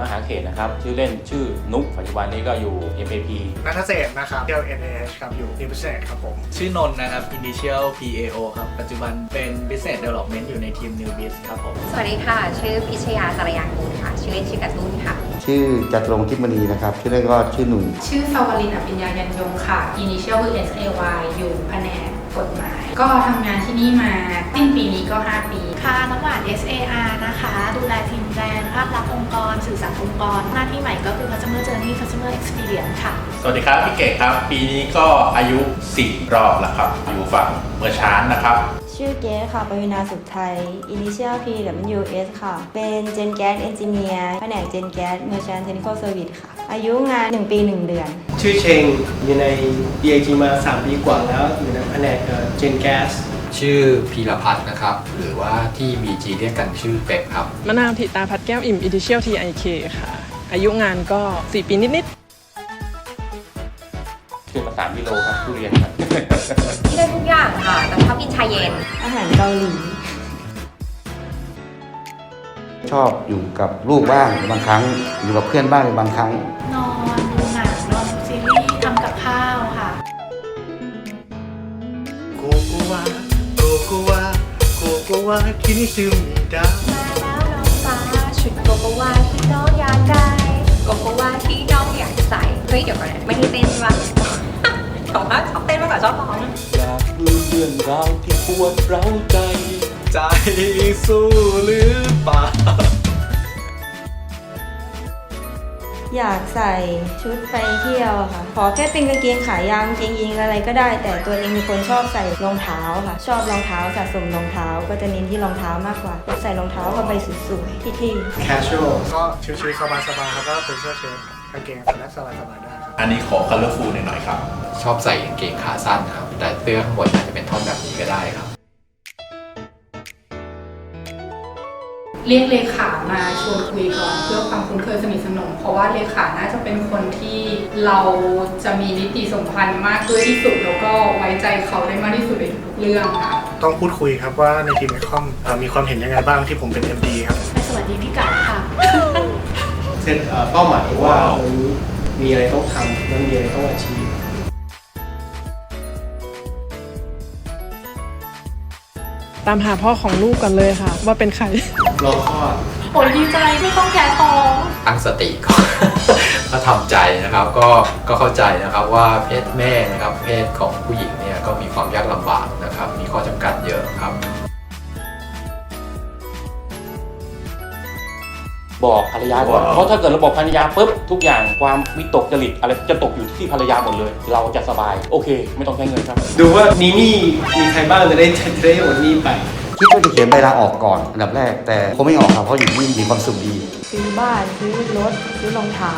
มหาเขตนะครับ ชื่อเล่นชื่อนุกปัจจุบันนี้ก็อยู่ MAP นัทเศรษฐ์นะครับเที่ยว NAH ครับอยู่นิวเศษครับผม ชื่อนนท์นะครับ Initial PAO ครับ ปัจจุบันเป็น Business Development อยู่ในทีม New Biz ครับผม สวัสดีค่ะ ชื่อพิชยาสารยางกูลค่ะ ชื่อเล่นชื่อการ์ตูนค่ะ ชื่อจัตรงทิพมณีนะครับ ชื่อเล่นก็ชื่อหนุ่ยชื่อสวรินทร์อภิญญายันยงค่ะ Initial คือ SAY อยู่แผนกกฎหมาย ก็ทำงานที่นี่มาสิ้นปีนี้ก็ 5 ปี ค่ะน้ำหวาน SAR ภาพลักษณ์องค์กร สื่อสารองค์กร หน้าที่ใหม่ก็คือ Customer Journey Customer Experience ค่ะ สวัสดีครับพี่เก๋ครับ ปีนี้ก็อายุ4รอบแล้วครับ อยู่ฝั่งเมืองช้างนะครับชื่อเกสค่ะปวินาสุขไทย Initial P W S ค่ะ เป็น Gen Gas Engineer แผนก Gen Gas Merchant Technical Service ค่ะ อายุงาน 1 ปี 1 เดือน ชื่อเชงอยู่ใน DIG มา 3 ปีกว่าแล้ว อยู่ในแผนกเจนแก๊ส ชื่อพีรพัฒน์นะครับ หรือว่าที่ BG เรียกกันชื่อเป็กครับ มะนาวถิตาพัดแก้วอิ่ม Initial TIK ค่ะ อายุงานก็ 4 ปีนิดขึ้นมา3กิโลครับทุเรียนครับ ที่ได้ทุกอย่างค่ะ แต่ชอบกินชาเย็น อาหารเกาหลี ชอบอยู่กับลูกบ้างบางครั้ง อยู่กับเพื่อนบ้างบางครั้ง นอนดูหนังนอนดูซีรีส์ทำกับข้าวค่ะ โกโกวาโกโก วาโกโกวาคินิซึมิดามาแล้วน้องฟ้าชุดโกโกวาที่น้องอยากได้โกโกวาที่น้องอยากใส่เฮ้ยเดี๋ยวก่อนนะไม่ได้เต้นใช่ปะแต่ว่าชอบเต้นมากกว่าชอบร้องอยากรู้เรื่องราวที่ปวดเร้าใจ ใจสู้หรือเปล่า อยากใส่ชุดไปเที่ยวค่ะ ขอแค่เป็นกางเกงขายาวกางเกงยีนอะไรก็ได้ แต่ตัวเองเป็นคนชอบใส่รองเท้าค่ะ ชอบรองเท้าสะสมรองเท้าก็จะเน้นที่รองเท้ามากกว่าอยากใส่รองเท้าผ้าใบสวยๆที่ๆ casual ก็ชิวๆสบายๆแล้วก็เป็นเสื้อเชิ้ตกางเกงและสบายๆได้ครับ อันนี้ขอ colorful หน่อยๆครับ ชอบใส่กางเกงขาสั้นครับ แต่เสื้อข้างบนอาจจะเป็นท่อนแบบนี้ก็ได้ครับ เรียกเลขามาชวนคุยก่อนเพื่อความคุ้นเคยสนิทสนม เพราะว่าเลขาน่าจะเป็นคนที่เราจะมีนิติสมพันธ์มากด้วยที่สุด แล้วก็ไว้ใจเขาได้มากที่สุดในทุกๆเรื่องค่ะ ต้องพูดคุยครับว่าในทีมไอคอมเอ่อมีความเห็นยังไงบ้างที่ผมเป็น MD ครับไปสวัสดีพี่กัดค่ะ เซตเป้าหมายว่าวันนี้มีอะไรต้องทำแล้วมีอะไรต้องอาชีพ ตามหาพ่อของลูกกันเลยค่ะ ว่าเป็นใคร รอคลอดโอ้ยดีใจที่ต้องแพ้ท้องตั้งสติก่อน ก็ทำใจนะครับก็ก็เข้าใจนะครับว่าเพศแม่นะครับเพศของผู้หญิงเนี่ยก็มีความยากลำบากนะครับ มีข้อจำกัดเยอะ บบอกภรรยาก่อนเพราะถ้าเกิดเราบอกภรรยาปุ๊บทุกอย่างความวิตกจริตอะไรจะตกอยู่ที่ภรรยาหมดเลย เราจะสบายโอเค ไม่ต้องใช้เงินครับ ดูว่ามีหนี้มีใครบ้างจะได้จะได้โอนหนี้ไป คิดว่าจะเขียนใบลาออกก่อนอันดับแรก แต่คงไม่ออกครับเพราะอยู่ที่นี่มีความสุขดี ซื้อบ้าน ซื้อรถ ซื้อรองเท้า